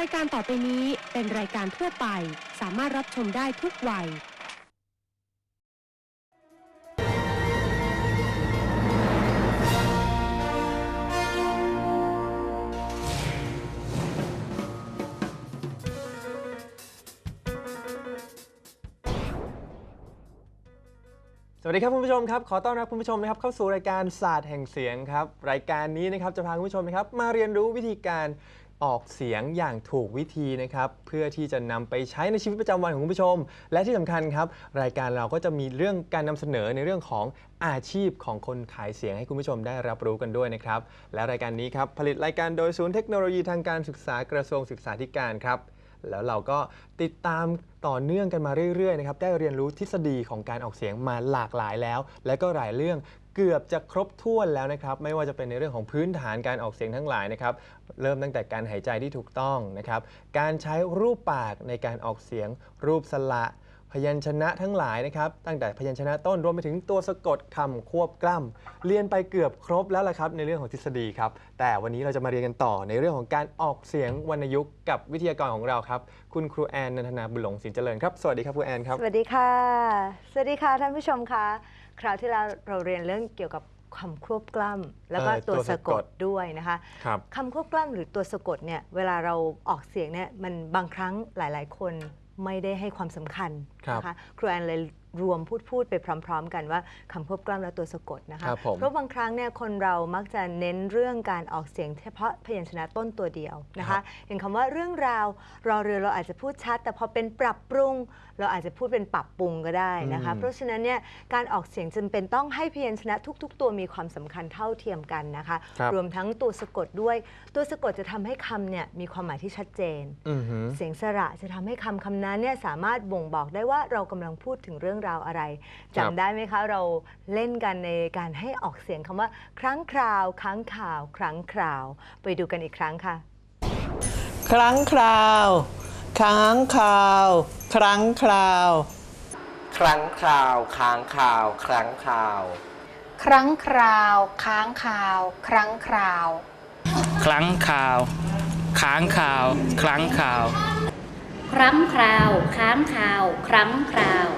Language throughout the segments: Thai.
รายการต่อไปนี้เป็นรายการทั่วไป สามารถรับชมได้ทุกวัย สวัสดีครับคุณผู้ชมครับ ขอต้อนรับคุณผู้ชมนะครับเข้าสู่รายการศาสตร์แห่งเสียงครับ รายการนี้นะครับจะพาคุณผู้ชมนะครับมาเรียนรู้วิธีการ ออกเสียงอย่างถูกวิธีนะครับ เพื่อที่จะนำไปใช้ในชีวิตประจำวันของคุณผู้ชม และที่สำคัญครับ รายการเราก็จะมีเรื่องการนำเสนอในเรื่องของอาชีพของคนขายเสียงให้คุณผู้ชมได้รับรู้กันด้วยนะครับ และรายการนี้ครับผลิตรายการโดยศูนย์เทคโนโลยีทางการศึกษากระทรวงศึกษาธิการครับ แล้วเราก็ติดตามต่อเนื่องกันมาเรื่อยๆนะครับได้เรียนรู้ทฤษฎีของการออกเสียงมาหลากหลายแล้ว และก็หลายเรื่อง เกือบจะครบถ้วนแล้วนะครับ ไม่ว่าจะเป็นในเรื่องของพื้นฐานการออกเสียงทั้งหลายนะครับ เริ่มตั้งแต่การหายใจที่ถูกต้องนะครับ การใช้รูปปากในการออกเสียง รูปสระพยัญชนะทั้งหลายนะครับ ตั้งแต่พยัญชนะต้นรวมไปถึงตัวสะกดคำควบกล้ำเรียนไปเกือบครบแล้วละครับในเรื่องของทฤษฎีครับ แต่วันนี้เราจะมาเรียนกันต่อในเรื่องของการออกเสียงวรรณยุกต์กับวิทยากรของเราครับ คุณครูแอนนันทนาบุญหลงสินเจริญครับ สวัสดีครับครูแอนครับ สวัสดีค่ะ สวัสดีค่ะท่านผู้ชมค่ะ คราวที่แล้วเราเรียนเรื่องเกี่ยวกับคำควบกล้ำแล้วก็เออตัวตัวสะสะกกดด ด้วยนะคะครับ คำควบกล้ำหรือตัวสะกดเนี่ยเวลาเราออกเสียงเนี่ยมันบางครั้งหลาย ๆ คนไม่ได้ให้ความสำคัญครับ นะคะครูแอนเลย รวมพูดพูดไปพร้อม ๆ กันว่าคำควบกล้ำและตัวสะกดนะคะ ครับผม เพราะบางครั้งเนี่ยคนเรามักจะเน้นเรื่องการออกเสียงเฉพาะพยัญชนะต้นตัวเดียวนะครัคะ บ อย่างคำว่าเรื่องราวรอเรือเราอาจจะพูดชัด แต่พอเป็นปรับปรุง เราอาจจะพูดเป็นปรับปรุงก็ได้นะคะ อืม เพราะฉะนั้นเนี่ยการออกเสียงจำเป็นต้องให้พยัญชนะทุก ๆ ตัวมีความสำคัญเท่าเทียมกันนะคะ ครับรวมทั้งตัวสะกดด้วย ตัวสะกดจะทำให้คำเนี่ยมีความหมายที่ชัดเจน อือหือ เสียงสระจะทำให้คำคำนั้นเนี่ยสามารถบ่งบอกได้ว่าเรากำลังพูดถึงเรื่องราวอะไรครับจำได้ไหมคะเราเล่นกันในการให้ออกเสียงคำว่า ครั้งคราว ครั้งข่าว ครั้งคราว ไปดูกันอีกครั้งค่ะ ครั้งคราวค้างคราว ครั้งคราว ครั้งคราว ค้างคราว ครั้งคราว ครั้งคราว ค้างคราว ครั้งคราว ครั้งข่าวค้างข่าวครั้งข่าวครั้งคราว ค้างคราว ครั้งคราว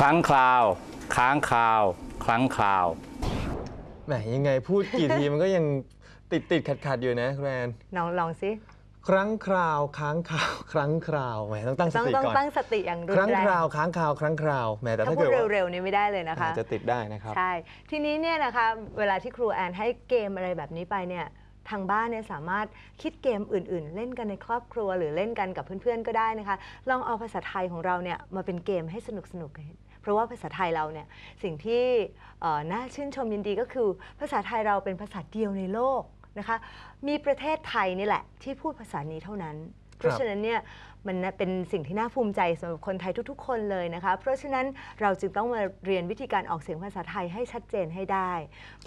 ครั้งคราว ค้างคราว ครั้งคราว แหมยังไงพูดกี่ที มันก็ยังติดติดขัดขัดๆอยู่นะครูแอนลองลองสิครั้งคราวค้างคราวครั้งคราวแหมต้องตั้งสต้องติต้องก่อนตั้งสติอย่างรุคนรั้งแรครางวค้างคราวครั้งคราวแหมแต่ถ้าถ้าพูเกิดดว่าเร็วๆนี่ไม่ได้เลยนะคะ อาจจะติดได้นะครับ ใช่ ทีนี้เนี่ยนะคะเวลาที่ครูแอนให้เกมอะไรแบบนี้ไปเนี่ยทางบ้านเนี่ยสามารถคิดเกมอื่น ๆ เล่นกันในครอบครัวหรือเล่นกันกับเพื่อนๆก็ได้นะคะ ลองเอาภาษาไทยของเราเนี่ยมาเป็นเกมให้สนุกๆกัน เพราะว่าภาษาไทยเราเนี่ยสิ่งที่เอ่อน่าชื่นชมยินดีก็คือ ภาษาไทยเราเป็นภาษาเดียวในโลกนะคะมีประเทศไทยนี่แหละ ที่พูดภาษานี้เท่านั้น เพราะฉะนั้นเนี่ยมันน่ะเป็นสิ่งที่น่าภูมิใจสำหรับคนไทยทุกๆ คนเลยนะคะ เพราะฉะนั้นเราจึงต้องมาเรียนวิธีการออกเสียงภาษาไทยให้ชัดเจนให้ได้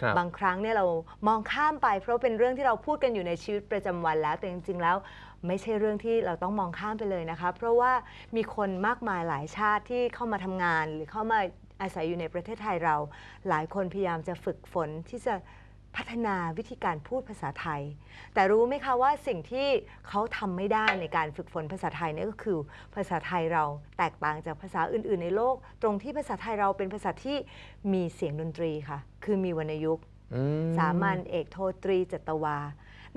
ครับบางครั้งเนี่ยเรามองข้ามไป เพราะเป็นเรื่องที่เราพูดกันอยู่ในชีวิตประจำวันแล้วแต่จริงๆแล้ว ไม่ใช่เรื่องที่เราต้องมองข้ามไปเลยนะคะ เพราะว่ามีคนมากมายหลายชาติที่เข้ามาทำงาน หรือเข้ามาอาศัยอยู่ในประเทศไทยเรา หลายคนพยายามจะฝึกฝนที่จะพัฒนาวิธีการพูดภาษาไทย แต่รู้ไหมคะว่าสิ่งที่เขาทำไม่ได้ในการฝึกฝนภาษาไทยเนี่ยก็คือ ภาษาไทยเราแตกต่างจากภาษาอื่น ๆ ในโลก ตรงที่ภาษาไทยเราเป็นภาษาที่มีเสียงดนตรีค่ะ คือมีวรรณยุกต์อืมสามัญเอกโทตรีจัตวา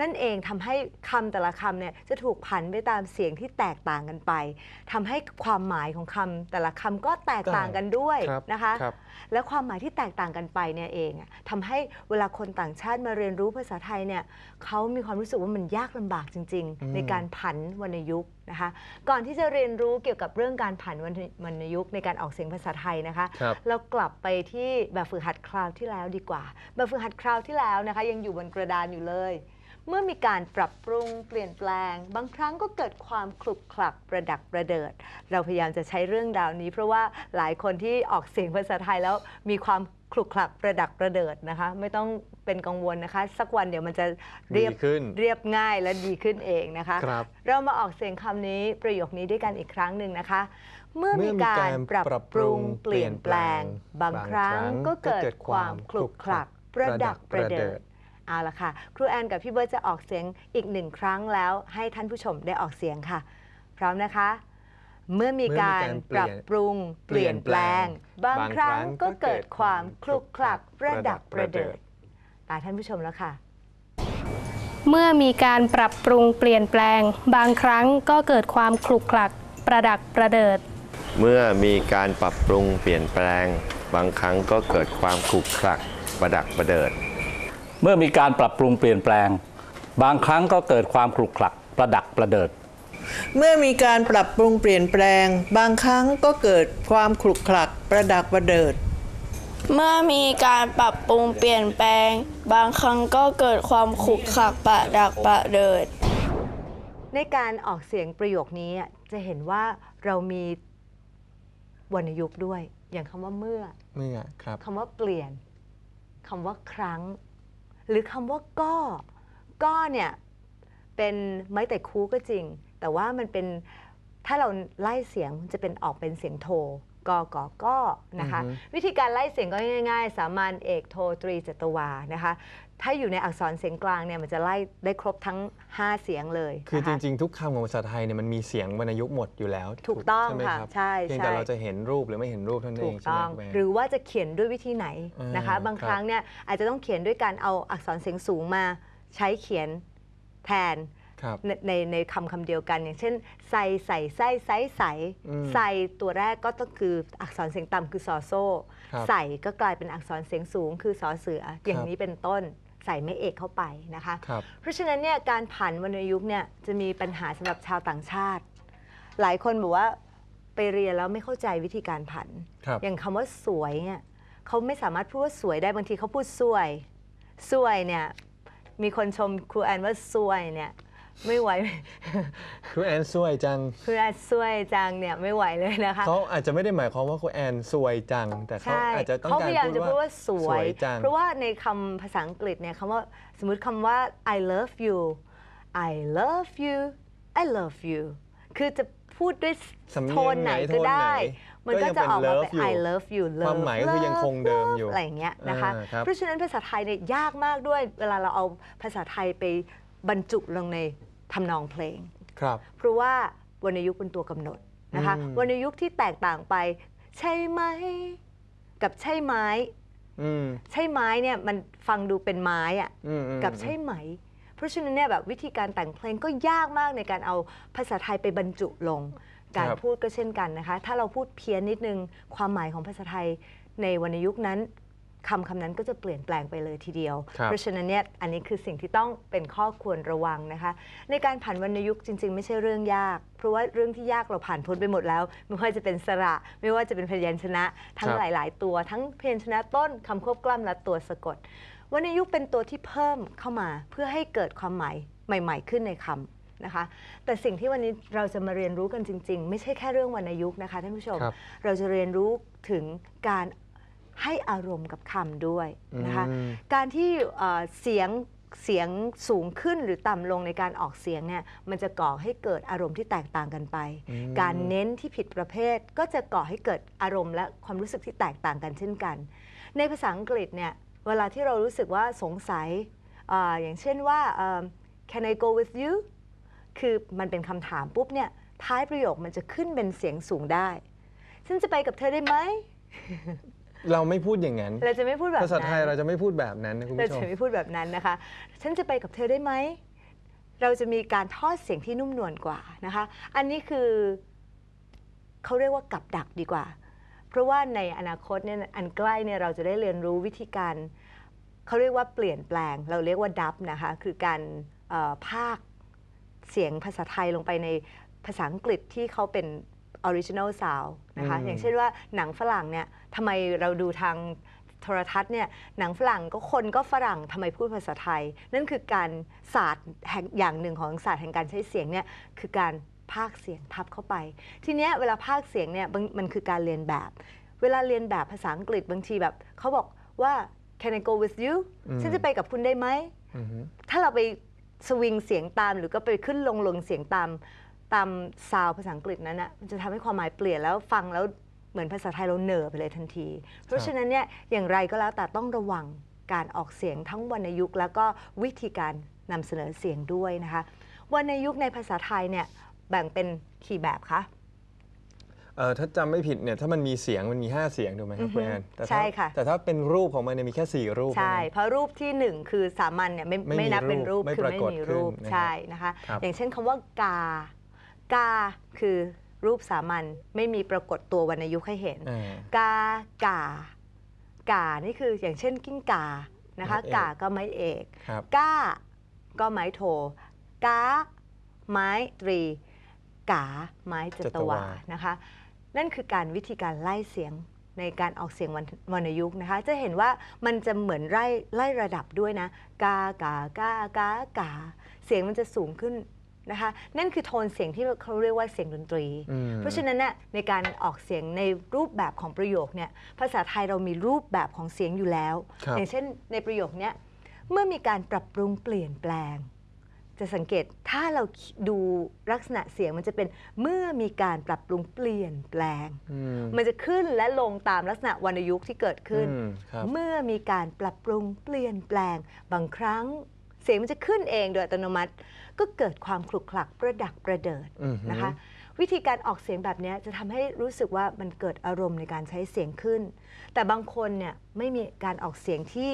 นั่นเองทำให้คำแต่ละคำเนี่ยจะถูกผันไปตามเสียงที่แตกต่างกันไปทำให้ความหมายของคำแต่ละคำก็แตกต่างกันด้วยครับนะคะครับและความหมายที่แตกต่างกันไปเนี่ยเองอะทำให้เวลาคนต่างชาติมาเรียนรู้ภาษาไทยเนี่ยเขามีความรู้สึกว่ามันยากลำบากจริงอืมๆในการผันวรรณยุกต์นะคะ ก่อนที่จะเรียนรู้เกี่ยวกับเรื่องการผันวรรณวรรณยุกต์ในการออกเสียงภาษาไทยนะคะครับเรากลับไปที่แบบฝึกหัดคราวที่แล้วดีกว่า แบบฝึกหัดคราวที่แล้วนะคะ ยังอยู่บนกระดานอยู่เลย เมื่อมีการปรับปรุงเปลี่ยนแปลง บางครั้งก็เกิดความคลุกคลักประดักประเดิด เราพยายามจะใช้เรื่องราวนี้ เพราะว่าหลายคนที่ออกเสียงภาษาไทยแล้วมีความคลุกคลักประดักประเดิดนะคะ ไม่ต้องเป็นกังวลนะคะ สักวันเดี๋ยวมันจะเรียบดีขึ้นเรียบง่ายและดีขึ้นเองนะคะ ครับ เรามาออกเสียงคำนี้ประโยคนี้ด้วยกันอีกครั้งหนึ่งนะคะ เมื่อเมื่มีอมีการการปรับปรับปรุงปรุงเปลี่ยนแปลงเปลี่ยนแปลง บางครั้งบางครั้งก็เกิก็เกิดดความคลุกคลักประดักประเดิด เอาละค่ะ ครูแอนกับพี่เบิร์ตจะออกเสียงอีกหนึ่งครั้งแล้วให้ท่านผู้ชมได้ออกเสียงค่ะ พร้อมนะคะ เมื่อมีการปรับปรุงเปลี่ยนแปลง บางครั้งก็เกิดความคลุกคลักประดักประเดิดตาท่านผู้ชมแล้วค่ะ เมื่อมีการปรับปรุงเปลี่ยนแปลง บางครั้งก็เกิดความคลุกคลักประดักประเดิด เมื่อมีการปรับปรุงเปลี่ยนแปลง บางครั้งก็เกิดความขลุกคลักประดักประเดิด เมื่อมีการปรับปรุงเปลี่ยนแปลง บางครั้งก็เกิดความขลุกขลักประดักประเดิด เมื่อมีการปรับปรุงเปลี่ยนแปลง บางครั้งก็เกิดความขลุกขลักประดักประเดิด เมื่อมีการปรับปรุงเปลี่ยนแปลง บางครั้งก็เกิดความขลุกขลักประดักประเดิด ในการออกเสียงประโยคนี้อะจะเห็นว่าเรามีวรรณยุกต์ด้วย อย่างคำว่าเมื่อ เมื่อครับคำว่าเปลี่ยนคำว่าครั้ง หรือคำว่าก็ก็เนี่ยเป็นไม้แต่คูก็จริง แต่ว่ามันเป็นถ้าเราไล่เสียงจะเป็นออกเป็นเสียงโทกอกอก็นะคะอือฮึวิธีการไล่เสียงก็ง่าย ๆ สามัญเอกโทตรีจัตวานะคะ ถ้าอยู่ในอักษรเสียงกลางเนี่ยมันจะไล่ได้ครบทั้ง 5 เสียงเลยคือนะจคะ ริง ๆ ทุกคำของภาษาไทยเนี่ยมันมีเสียงวรรณยุกต์หมดอยู่แล้วถูกต้องใช่ไหมค่ะครับใช่เพียงใช่แต่เราจะเห็นรูปหรือไม่เห็นรูปเท่านั้นเอถูงกใช่ไหมต้อง คุณแม่ หรือว่าจะเขียนด้วยวิธีไหนนะคะ อ่าบางครับครั้งเนี่ยอาจจะต้องเขียนด้วยการเอาอักษรเสียงสูงมาใช้เขียนแทนครับในในในคำคำเดียวกัน อย่างเช่นใส่ใส่ไส้ไส้ใสอืมใส่ตัวแรกก็ต้องคืออักษรเสียงต่ำคือซอโซ่ ครับใส่ก็กลายเป็นอักษรเสียงสูงคือสอเสืออย่างครับนี้เป็นต้น ใส่ไม่เอกเข้าไปนะคะ ครับ เพราะฉะนั้นเนี่ยการผันวรรณยุกต์เนี่ยจะมีปัญหาสำหรับชาวต่างชาติ หลายคนบอกว่าไปเรียนแล้วไม่เข้าใจวิธีการผัน ครับ อย่างคำว่าสวยเนี่ยเขาไม่สามารถพูดว่าสวยได้บางทีเขาพูดสวย สวยเนี่ยมีคนชมครูแอนว่าสวยเนี่ย ไม่ไหว ครูแอนสวยจังครูแอนสวยจังเนี่ยไม่ไหวเลยนะคะเขาอาจจะไม่ได้หมายความว่าครูแอนสวยจัง แต่เขาใช่อาจจะต้องเขากาพรยายามพูดจะพูดว่าว่าสวยจังเพราะว่าในคำภาษาอังกฤษเนี่ยคำว่าสมมติคำว่า I love you I love you I love you คือจะพูดด้วยสำเนียงโทนไหนก็ได้ไหนมันก็จะออกมาเป็นก็ยังเป็น I love love you ความหมายก็คือยังคงเดิมอยู่อะไรอย่างเงี้ยนะคะอ่าครับเพราะฉะนั้นภาษาไทยเนี่ยยากมากด้วย เวลาเราเอาภาษาไทยไปบรรจุลงใน ทำนองเพลง ครับ เพราะว่าวรรณยุกต์เป็นตัวกำหนดนะคะอืม วรรณยุกต์ที่แตกต่างไป ใช่ไหม กับใช่ไม้อืมใช่ไม้เนี่ยมันฟังดูเป็นไม้อะ อืมอืม กับใช่ไหม เพราะฉะนั้นเนี่ยแบบวิธีการแต่งเพลงก็ยากมากในการเอาภาษาไทยไปบรรจุลง การครับ พูดก็เช่นกันนะคะ ถ้าเราพูดเพี้ยนนิดนึง ความหมายของภาษาไทยในวรรณยุกต์นั้น คำคำนั้นก็จะเปลี่ยนแปลงไปเลยทีเดียวครับเพราะฉะนั้นเนี่ยอันนี้คือสิ่งที่ต้องเป็นข้อควรระวังนะคะ ในการผ่านวรรณยุกต์จริง ๆ ไม่ใช่เรื่องยาก เพราะว่าเรื่องที่ยากเราผ่านพ้นไปหมดแล้ว ไม่ว่าจะเป็นสระ ไม่ว่าจะเป็นพยัญชนะ ทั้งครับหลาย ๆ ตัว ทั้งพยัญชนะต้นคำควบกล้ำและตัวสะกดวรรณยุกต์เป็นตัวที่เพิ่มเข้ามาเพื่อให้เกิดความหมายใหม่ ๆ ขึ้นในคำนะคะแต่สิ่งที่วันนี้เราจะมาเรียนรู้กันจริง ๆ ไม่ใช่แค่เรื่องวรรณยุกต์นะคะท่านผู้ชมครับเราจะเรียนรู้ถึงการ ให้อารมณ์กับคำด้วยนะคะอืมการที่เอ่อเสียงเสียงสูงขึ้นหรือต่ำลงในการออกเสียงเนี่ยมันจะก่อให้เกิดอารมณ์ที่แตกต่างกันไปอืมการเน้นที่ผิดประเภท ก็จะก่อให้เกิดอารมณ์และความรู้สึกที่แตกต่างกันเช่นกัน ในภาษาอังกฤษเนี่ยเวลาที่เรารู้สึกว่าสงสัยอาอย่างเช่นว่าเอิ่ม can I go with you คือมันเป็นคำถามปุ๊บเนี่ยท้ายประโยคมันจะขึ้นเป็นเสียงสูงได้ ฉันจะไปกับเธอได้ไหม เราไม่พูดอย่างนั้น เราจะไม่พูดแบบนั้นภาษาไทยเราจะไม่พูดแบบนั้นนะคุณเราผู้ชจะม ไม่พูดแบบนั้นนะคะ ฉันจะไปกับเธอได้ไหม เราจะมีการทอดเสียงที่นุ่มนวลกว่านะคะ อันนี้คือเขาเรียกว่ากับดักดีกว่า เพราะว่าในอนาคตเนี่ยอันใกล้เนี่ยเราจะได้เรียนรู้วิธีการเขาเรียกว่าเปลี่ยนแปลง เราเรียกว่าดับนะคะ คือการเอ่อพากย์เสียงภาษาไทยลงไปในภาษาอังกฤษที่เขาเป็น ออริจิน l ลซาวนะคะอืม อย่างเช่นว่าหนังฝรั่งเนี่ยทำไมเราดูทางโทรทัศน์เนี่ยหนังฝรั่งก็คนก็ฝรั่งทำไมพูดภาษาไทย นั่นคือการศาสตร์แห่งอย่างหนึ่งของศาสตร์แห่งการใช้เสียงเนี่ยคือการพากย์เสียงทับเข้าไป ทีเนี้ยเวลาพากย์เสียงเนี่ยบางมันคือการเรียนแบบ เวลาเรียนแบบภาษาอังกฤษบางทีแบบเขาบอกว่า can I go with you อืม ฉันจะไปกับคุณได้ไหม อือฮึ ถ้าเราไปสวิงเสียงตามหรือก็ไปขึ้นลงลงเสียงตาม ตามซาวภาษาอังกฤษนั้นนะมันจะทำให้ความหมายเปลี่ยนแล้วฟังแล้วเหมือนภาษาไทยเราเหน่อไปเลยทันที เพราะฉะนั้นเนี่ยอย่างไรก็แล้วแต่ต้องระวังการออกเสียงทั้งวรรณยุกต์แล้วก็วิธีการนำเสนอเสียงด้วยนะคะวรรณยุกต์ในภาษาไทยเนี่ยแบ่งเป็นกี่แบบคะ เออถ้าจำไม่ผิดเนี่ยถ้ามันมีเสียงมันมี 5 เสียงถูกไหมครับอือฮึคุณแอนแต่ถ้าใช่ค่ะ แต่ถ้าเป็นรูปของมันเนี่ยมีแค่ 4 รูปใช่ เท่านั้น เพราะรูปที่หนึ่งคือสามัญเนี่ยไม่ไม่มีไม่นับเป็นรูปรูปไม่คือปราไม่กฏมีรูปขึ้นนะครับใช่นะคะ ครับ อย่างเช่นคำว่ากา กาคือรูปสามัญไม่มีปรากฏตัววรรณยุกต์ให้เห็นอ่ากากากานี่คืออย่างเช่นกิ้งกานะคะไม้เอกกาก็ไม้เอกครับก้าก็ไม้โทกาไม้ตรีกาไม้จัตวานะคะ นั่นคือการวิธีการไล่เสียงในการออกเสียงวรรณวรรณยุกต์นะคะ จะเห็นว่ามันจะเหมือนไล่ไล่ระดับด้วยนะ กากากากากา เสียงมันจะสูงขึ้น นะคะ นั่นคือโทนเสียงที่เขาเรียกว่าเสียงดนตรี อืม เพราะฉะนั้นเนี่ยในการออกเสียงในรูปแบบของประโยคเนี่ยภาษาไทยเรามีรูปแบบของเสียงอยู่แล้ว ครับ อย่างเช่นในประโยคเนี้ยเมื่อมีการปรับปรุงเปลี่ยนแปลง จะสังเกตถ้าเราดูลักษณะเสียงมันจะเป็นเมื่อมีการปรับปรุงเปลี่ยนแปลง อืม มันจะขึ้นและลงตามลักษณะวรรณยุกต์ที่เกิดขึ้น อืมครับ เมื่อมีการปรับปรุงเปลี่ยนแปลง บางครั้ง เสียงมันจะขึ้นเองโดยอัตโนมัติ ก็เกิดความคลุกคลักประดักประเดิดอือฮึนะคะ วิธีการออกเสียงแบบเนี้ยจะทำให้รู้สึกว่ามันเกิดอารมณ์ในการใช้เสียงขึ้น แต่บางคนเนี่ยไม่มีการออกเสียงที่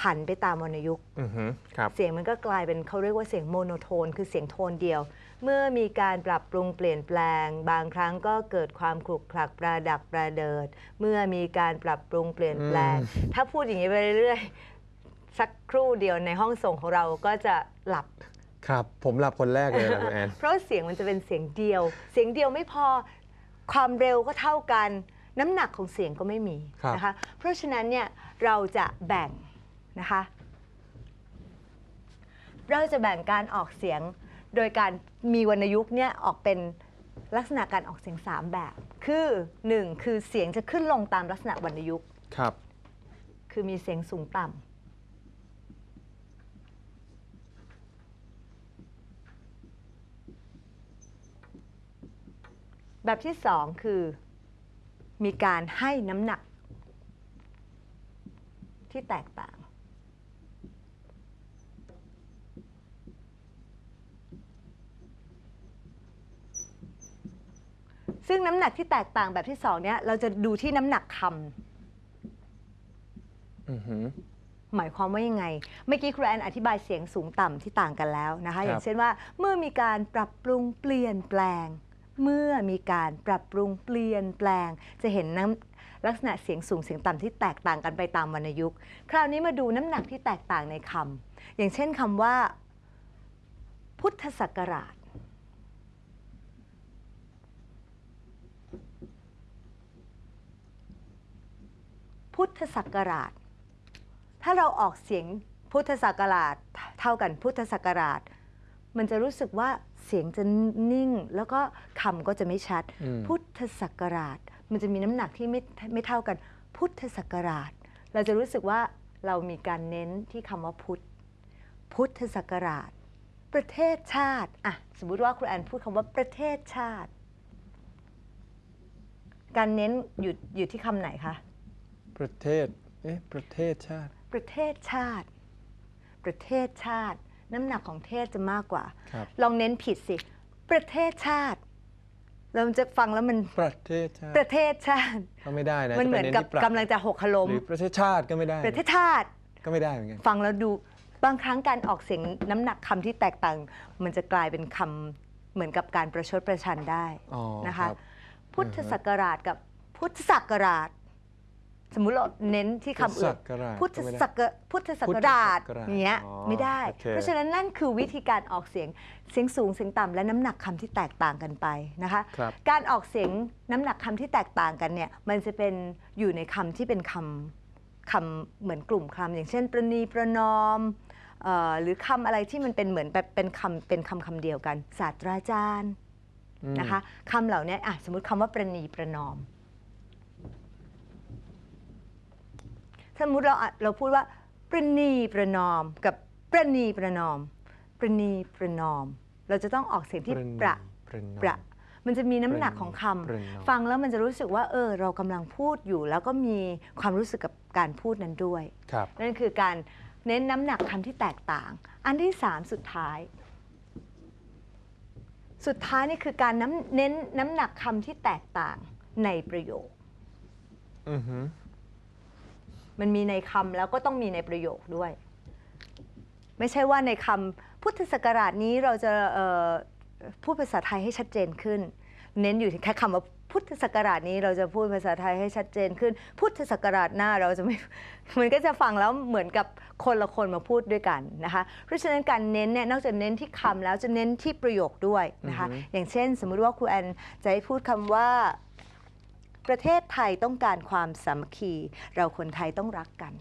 ผันไปตามวรรณยุกต์อือฮึครับเสียงมันก็กลายเป็นเขาเรียกว่าเสียงโมโนโทน คือเสียงโทนเดียว เมื่อมีการปรับปรุงเปลี่ยนแปลง บางครั้งก็เกิดความคลุกคลักประดักประเดิด เมื่อมีการปรับปรุงเปลี่ยนแปลงอืมถ้าพูดอย่างนี้ไปเรื่อยๆ สักครู่เดียวในห้องส่งของเราก็จะหลับ ครับ ผมหลับคนแรกเลยนะคุณแอน เพราะเสียงมันจะเป็นเสียงเดียว เสียงเดียวไม่พอความเร็วก็เท่ากัน น้ำหนักของเสียงก็ไม่มีครับ นะคะ เพราะฉะนั้นเนี่ยเราจะแบ่งนะคะ เราจะแบ่งการออกเสียงโดยการมีวรรณยุกต์เนี่ยออกเป็นลักษณะการออกเสียง 3 แบบ คือ 1 คือเสียงจะขึ้นลงตามลักษณะวรรณยุกต์ ครับ คือมีเสียงสูงต่ำ แบบที่สองคือ มีการให้น้ำหนัก ที่แตกต่าง ซึ่งน้ำหนักที่แตกต่างแบบที่สองเนี้ยเราจะดูที่น้ำหนักคำอือฮึหมายความว่ายังไง เมื่อกี้ครูแอนอธิบายเสียงสูงต่ำที่ต่างกันแล้วนะคะครับอย่างเช่นว่าเมื่อมีการปรับปรุงเปลี่ยนแปลง เมื่อมีการปรับปรุงเปลี่ยนแปลง จะเห็นน้ำลักษณะเสียงสูงเสียงต่ำที่แตกต่างกันไปตามวรรณยุกต์ คราวนี้มาดูน้ำหนักที่แตกต่างในคำอย่างเช่นคำว่า พุทธศักราช พุทธศักราช ถ้าเราออกเสียงพุทธศักราชเท่ากันพุทธศักราช มันจะรู้สึกว่าเสียงจะนิ่ง แล้วก็คำก็จะไม่ชัด อืม พุทธศักราช มันจะมีน้ำหนักที่ไม่ไม่เท่ากัน พุทธศักราช เราจะรู้สึกว่าเรามีการเน้นที่คำว่าพุทธ พุทธศักราช ประเทศชาติอะสมมุติว่าครูแอนพูดคำว่าประเทศชาติ การเน้นอยู่อยู่ที่คำไหนคะ ประเทศ เอ๊ะ ประเทศชาติ ประเทศชาติ ประเทศชาติ น้ำหนักของเทศจะมากกว่า ครับ ลองเน้นผิดสิ ประเทศชาติ เราจะฟังแล้วมันประเทศชาติประเทศชาติ ก็ไม่ได้นะมันจะเหไปมือนที่กับประกำลังจะหกขล้มหรือประเทศชาติก็ไม่ได้ประเทศชาติ ก็ไม่ได้เหมือนกัน ฟังแล้วดูบางครั้งการออกเสียงน้ำหนักคำที่แตกต่าง มันจะกลายเป็นคำเหมือนกับการประชดประชันได้อ๋อนะคะรับพุทธศักราชกับพุทธศักราช สมมุติเราเน้นที่คำอื่นพุทธศักราชพุทธศักราชพุทธศักราชอย่างเงี้ยอ๋อไม่ได้ โอเค เพราะฉะนั้นนั่นคือวิธีการออกเสียงเสียงสูงเสียงต่ำและน้ำหนักคำที่แตกต่างกันไปนะคะ ครับ การออกเสียงน้ำหนักคำที่แตกต่างกันเนี่ยมันจะเป็นอยู่ในคำที่เป็นคำคำเหมือนกลุ่มคำอย่างเช่น ประนีประนอมเอ่อหรือคำอะไรที่มันเป็นเหมือนแบบเป็นคำเป็นคำคำเดียวกัน ศาสตราจารย์อืม นะคะคำเหล่านี้อะสมมติคำว่าประนีประนอม สมมติเราอะเราพูดว่าประนีประนอมกับประนีประนอม ประนีประนอม เราจะต้องออกเสียงที่ประนีประประนอมประมันจะมีน้ำหนักของคำปรึงเนอะฟังแล้วมันจะรู้สึกว่า เออ เรากำลังพูดอยู่ แล้วก็มีความรู้สึกกับการพูดนั้นด้วยครับนั่นคือการเน้นน้ำหนักคำที่แตกต่าง อันที่สามสุดท้าย สุดท้ายนี่คือการน้ำเน้นน้ำหนักคำที่แตกต่างในประโยคอือฮึ มันมีในคำแล้วก็ต้องมีในประโยคด้วย ไม่ใช่ว่าในคำพุทธศักราชนี้เราจะเอ่อพูดภาษาไทยให้ชัดเจนขึ้น เน้นอยู่ที่แค่คำว่าพุทธศักราชนี้เราจะพูดภาษาไทยให้ชัดเจนขึ้น พุทธศักราชหน้าเราจะไม่มันก็จะฟังแล้วเหมือนกับคนละคนมาพูดด้วยกันนะคะเพราะฉะนั้นการเน้นเนี่ยนอกจากเน้นที่คำแล้วจะเน้นที่ประโยคด้วยนะคะอือฮึอย่างเช่น สมมุติว่าครูแอนจะให้พูดคำว่า ประเทศไทยต้องการความสามัคคี เราคนไทยต้องรักกัน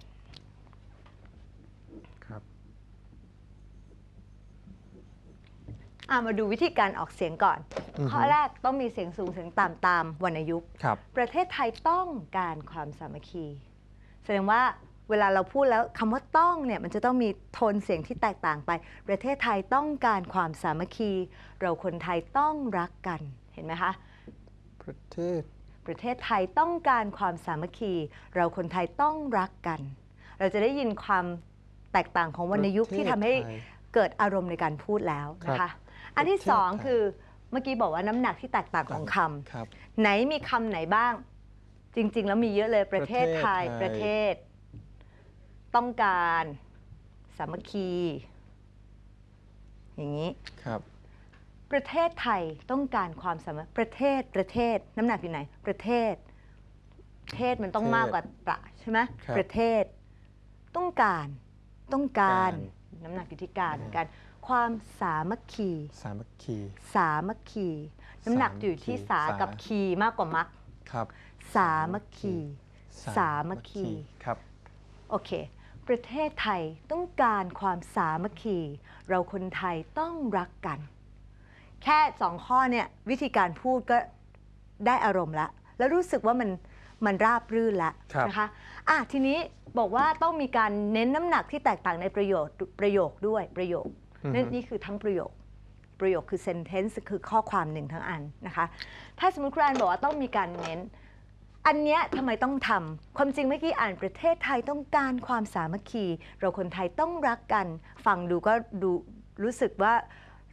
ครับอะมาดูวิธีการออกเสียงก่อน อือฮึข้อแรกต้องมีเสียงสูงเสียงต่ำตามวรรณยุกต์ ครับ ประเทศไทยต้องการความสามัคคี แสดงว่าเวลาเราพูดแล้วคำว่าต้องเนี่ยมันจะต้องมีโทนเสียงที่แตกต่างไป ประเทศไทยต้องการความสามัคคี เราคนไทยต้องรักกัน เห็นไหมคะ ประเทศ ประเทศไทยต้องการความสามัคคี เราคนไทยต้องรักกัน เราจะได้ยินความแตกต่างของวรรณยุกต์ที่ทำให้ประเทศไทยเกิดอารมณ์ในการพูดแล้วนะครัคะบอันที่ประเทศสองไทยคือเมื่อกี้บอกว่าน้ำหนักที่แตกต่างของคำ ครับ ไหนมีคำไหนบ้าง จริง ๆ แล้วมีเยอะเลยประเทศไทยปประระเทเทศศต้องการ สามัคคี อย่างนี้ ครับ ประเทศไทยต้องการความสามัคประเทศประเทศน้ำหนักอยู่ไหน ประเทศเทศมันต้องประเทศมากกว่าประใช่ไหมครับประเทศ ต้องการต้องการการ น้ำหนักอยู่ที่การเหมือนกัน ความสามัคคี สามัคคี สามัคคี น้ำหนักอยู่ที่สาสากับคีมากกว่ามักครับสามัคคี สามัคคี ครับ โอเค ประเทศไทยต้องการความสามัคคี เราคนไทยต้องรักกัน แค่สองข้อเนี่ยวิธีการพูดก็ได้อารมณ์ละ แล้วรู้สึกว่ามันมันราบรื่นละครับ นะคะอะทีนี้บอกว่าต้องมีการเน้นน้ำหนักที่แตกต่างในประโยชน์ประโยคด้วยประโยคอือฮึ นั่นนี่คือทั้งประโยค ประโยคคือ sentence คือข้อความหนึ่งทั้งอันนะคะ ถ้าสมมติครูแอนบอกว่าต้องมีการเน้น อันเนี้ยทำไมต้องทำความจริงเมื่อกี้อ่านประเทศไทยต้องการความสามัคคี เราคนไทยต้องรักกัน ฟังดูก็ดูรู้สึกว่า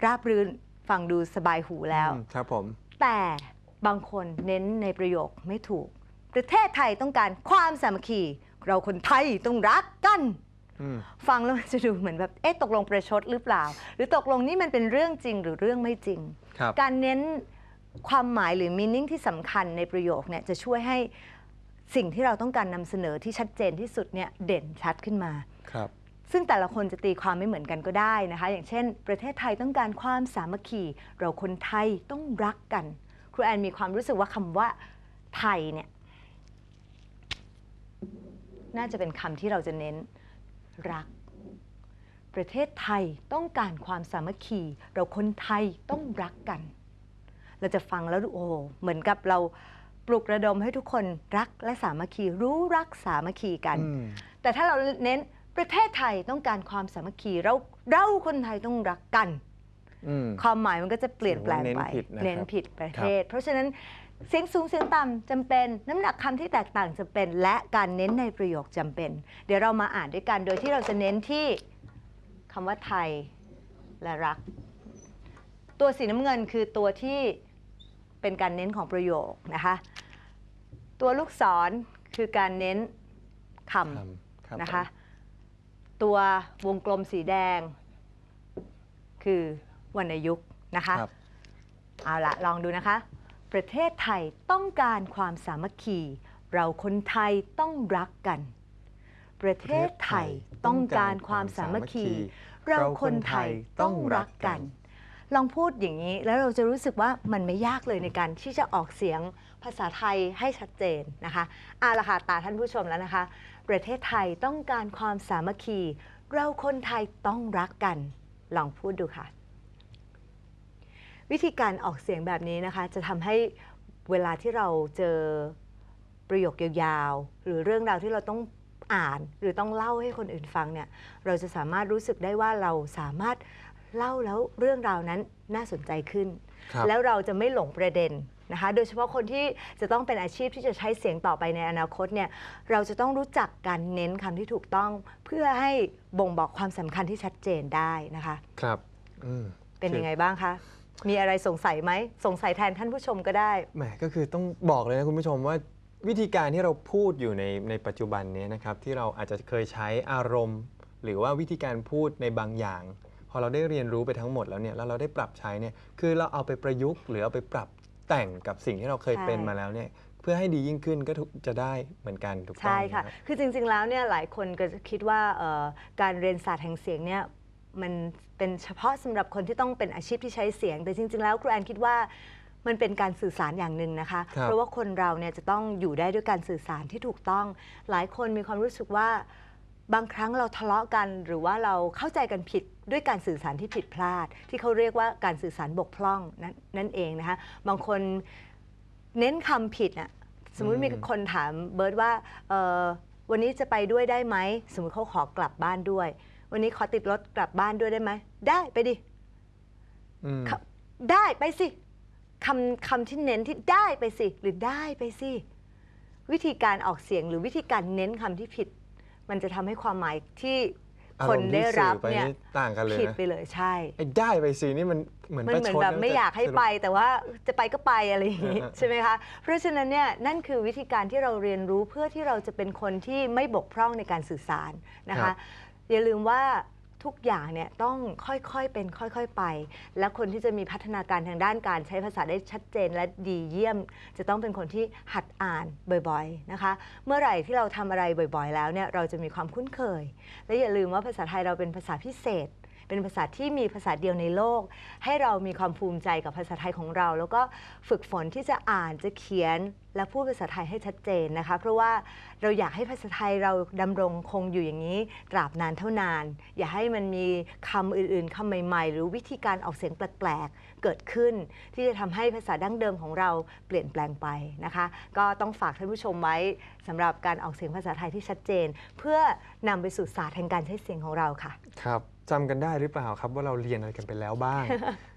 ราบรื่น ฟังดูสบายหูแล้วอืมครับผม แต่บางคนเน้นในประโยคไม่ถูก ประเทศไทยต้องการความสามัคคี เราคนไทยต้องรักกันอืมฟังแล้วมันจะดูเหมือนแบบเอ๊ะตกลงประชดหรือเปล่า หรือตกลงนี่มันเป็นเรื่องจริงหรือเรื่องไม่จริงครับการเน้นความหมายหรือ meaning ที่สำคัญในประโยคเนี่ยจะช่วยให้สิ่งที่เราต้องการนำเสนอที่ชัดเจนที่สุดเนี่ยเด่นชัดขึ้นมาครับ ซึ่งแต่ละคนจะตีความไม่เหมือนกันก็ได้นะคะ อย่างเช่น ประเทศไทยต้องการความสามัคคี เราคนไทยต้องรักกัน ครูแอนมีความรู้สึกว่าคำว่าไทยเนี่ยน่าจะเป็นคำที่เราจะเน้นรัก ประเทศไทยต้องการความสามัคคี เราคนไทยต้องรักกัน เราจะฟังแล้วดูโอ้โหเหมือนกับเราปลุกระดมให้ทุกคนรักและสามัคคีรู้รักสามัคคีกันอืมแต่ถ้าเราเน้น ประเทศไทยต้องการความสามัคคีเราเราคนไทยต้องรักกัน อืม ความหมายมันก็จะเปลี่ยนแปลงไปถือว่าเน้นผิดนะครับเน้นผิดประเทศ เพราะฉะนั้นเสียงสูงเสียงต่ำจำเป็น น้ำหนักคำที่แตกต่างจำเป็น และการเน้นในประโยคจำเป็น เดี๋ยวเรามาอ่านด้วยกันโดยที่เราจะเน้นที่คำว่าไทยและรัก ตัวสีน้ำเงินคือตัวที่เป็นการเน้นของประโยคนะคะ ตัวลูกศรคือการเน้นคำ ครับครับนะคะ ตัววงกลมสีแดง คือวรรณยุกต์นะคะ ครับ เอาละลองดูนะคะ ประเทศไทยต้องการความสามัคคี เราคนไทยต้องรักกัน ประเทศไทยต้องการความสามัคคี เราคนไทยต้องรักกัน ลองพูดอย่างนี้แล้วเราจะรู้สึกว่ามันไม่ยากเลยในการที่จะออกเสียงภาษาไทยให้ชัดเจนนะคะเอาละค่ะตาท่านผู้ชมแล้วนะคะ ประเทศไทยต้องการความสามัคคี เราคนไทยต้องรักกัน ลองพูดดูค่ะ วิธีการออกเสียงแบบนี้นะคะ จะทำให้เวลาที่เราเจอประโยคยาวๆ หรือเรื่องราวที่เราต้องอ่านหรือต้องเล่าให้คนอื่นฟังเนี่ย เราจะสามารถรู้สึกได้ว่าเราสามารถเล่าแล้วเรื่องราวนั้นน่าสนใจขึ้นครับแล้วเราจะไม่หลงประเด็น นะคะโดยเฉพาะคนที่จะต้องเป็นอาชีพที่จะใช้เสียงต่อไปในอนาคตเนี่ยเราจะต้องรู้จักการเน้นคำที่ถูกต้อง เพื่อให้บ่งบอกความสำคัญที่ชัดเจนได้นะคะ ครับอืมเป็นยังไงบ้างคะ มีอะไรสงสัยไหม สงสัยแทนท่านผู้ชมก็ได้ แหมก็คือต้องบอกเลยนะคุณผู้ชมว่าวิธีการที่เราพูดอยู่ในในปัจจุบันเนี้นะครับ ที่เราอาจจะเคยใช้อารมณ์ หรือว่าวิธีการพูดในบางอย่าง พอเราได้เรียนรู้ไปทั้งหมดแล้วเนี่ยแล้วเราได้ปรับใช้เนี่ยคือเราเอาไปประยุกต์ หรือเอาไปปรับ แต่งกับสิ่งที่เราเคยใช่เป็นมาแล้วเนี่ยเพื่อให้ดียิ่งขึ้นก็ถูกจะได้เหมือนกันถูกต้องใช่ค่ะนรับคือจริงๆแล้วเนี่ยหลายคนก็จะคิดว่าเอ่อการเรียนศาสตร์แห่งเสียงเนี่ยมันเป็นเฉพาะสำหรับคนที่ต้องเป็นอาชีพที่ใช้เสียง แต่จริง ๆ แล้วครูแอนคิดว่ามันเป็นการสื่อสารอย่างหนึ่งนะคะครับเพราะว่าคนเราเนี่ยจะต้องอยู่ได้ด้วยการสื่อสารที่ถูกต้อง หลายคนมีความรู้สึกว่าบางครั้งเราทะเลาะกัน หรือว่าเราเข้าใจกันผิด ด้วยการสื่อสารที่ผิดพลาด ที่เขาเรียกว่าการสื่อสารบกพร่องนั่นนั่นเองนะคะบางคนเน้นคำผิดน่ะสมมุติมีคนถามเบิร์ตว่าเอ่อวันนี้จะไปด้วยได้ไหมสมมติเขาขอกลับบ้านด้วย วันนี้ขอติดรถกลับบ้านด้วยได้ไหมได้ไปดิอืมครับได้ไปสิคำคำที่เน้นที่ได้ไปสิ หรือได้ไปสิ วิธีการออกเสียงหรือวิธีการเน้นคำที่ผิด มันจะทำให้ความหมายที่อา ครนมณ์ได้ที่รับสื่อไปเนี่ยนี่ต่างกันเลยผิดนะไปเลยใช่ไอ้ได้ไปสินี่มันเหมือนมันประเหมือนชดแบบนะไม่อยากให้สรุปไปแต่ว่าจะไปก็ไปอะไรอย่างนี้เออเออใช่ไหมคะเพราะฉะนั้นเนี่ยนั่นคือวิธีการที่เราเรียนรู้เพื่อที่เราจะเป็นคนที่ไม่บกพร่องในการสื่อสารนะครัคะบอย่าลืมว่า ทุกอย่างเนี่ยต้องค่อยๆเป็นค่อยๆไป และคนที่จะมีพัฒนาการทางด้านการใช้ภาษาได้ชัดเจนและดีเยี่ยม จะต้องเป็นคนที่หัดอ่านบ่อยๆนะคะ เมื่อไหร่ที่เราทำอะไรบ่อยๆ แล้วเนี่ยเราจะมีความคุ้นเคย และอย่าลืมว่าภาษาไทยเราเป็นภาษาพิเศษ เป็นภาษาที่มีภาษาเดียวในโลก ให้เรามีความภูมิใจกับภาษาไทยของเรา แล้วก็ฝึกฝนที่จะอ่านจะเขียนและพูดภาษาไทยให้ชัดเจนนะคะ เพราะว่าเราอยากให้ภาษาไทยเราดำรงคงอยู่อย่างนี้ ตราบนานเท่านาน อย่าให้มันมีคำอื่นๆคำใหม่ ๆ หรือวิธีการออกเสียงแปลกๆ เกิดขึ้น ที่จะทำให้ภาษาดั้งเดิมของเราเปลี่ยนแปลงไปนะคะ ก็ต้องฝากท่านผู้ชมไว้สำหรับการออกเสียงภาษาไทยที่ชัดเจน เพื่อนำไปสู่ศาสตร์แห่งการใช้เสียงของเราค่ะ ครับ จำกันได้หรือเปล่าครับว่าเราเรียนอะไรกันไปแล้วบ้าง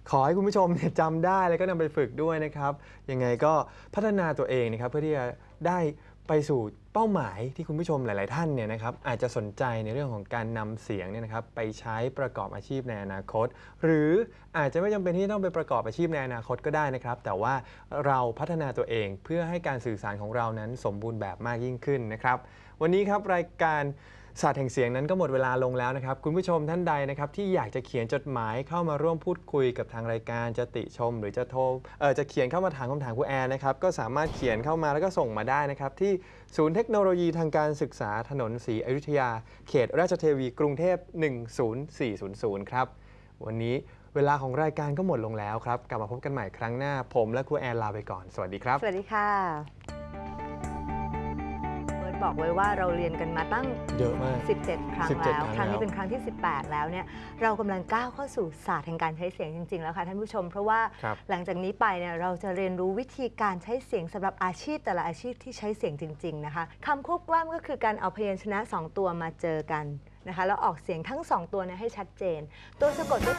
ขอให้คุณผู้ชมเนี่ยจำได้แล้วก็นำไปฝึกด้วยนะครับ ยังไงก็พัฒนาตัวเองนะครับเพื่อที่จะได้ไปสู่เป้าหมายที่คุณผู้ชมหลาย ๆ ท่านเนี่ยนะครับอาจจะสนใจในเรื่องของการนำเสียงเนี่ยนะครับไปใช้ประกอบอาชีพในอนาคต หรืออาจจะไม่จำเป็นที่ต้องไปประกอบอาชีพในอนาคตก็ได้นะครับ แต่ว่าเราพัฒนาตัวเองเพื่อให้การสื่อสารของเรานั้นสมบูรณ์แบบมากยิ่งขึ้นนะครับ วันนี้ครับรายการ ศาสตร์แห่งเสียงนั้นก็หมดเวลาลงแล้วนะครับ คุณผู้ชมท่านใดนะครับที่อยากจะเขียนจดหมายเข้ามาร่วมพูดคุยกับทางรายการจะติชม หรือจะโทรเออจะเขียนเข้ามาถามคำถามคุณแอนนะครับก็สามารถเขียนเข้ามาแล้วก็ส่งมาได้นะครับที่ศูนย์เทคโนโลยีทางการศึกษาถนนศรีอยุธยา เขตราชเทวีกรุงเทพ 10400 ครับ วันนี้เวลาของรายการก็หมดลงแล้วครับ กลับมาพบกันใหม่ครั้งหน้า ผมและครูแอนลาไปก่อน สวัสดีครับ สวัสดีค่ะ บิร์ตบอกไว้ว่าเราเรียนกันมาตั้ง เยอะมาก 17 ครั้ง17แล้วคครั้รั้งงแล้วนี้เป็นครั้งที่ 18 แล้วเนี่ยเรากำลังก้าวเข้าสู่ศาสตร์แห่งการใช้เสียงจริง ๆ แล้วค่ะท่านผู้ชม เพราะว่าครับหลังจากนี้ไปเนี่ยเราจะเรียนรู้วิธีการใช้เสียงสำหรับอาชีพแต่ละอาชีพที่ใช้เสียงจริง ๆ นะคะคำควบกล้ำก็คือการเอาพยัญชนะ 2 ตัวมาเจอกันนะคะแล้วออกเสียงทั้ง 2 ตัวเนยให้ชัดเจน ตัวสะกดก็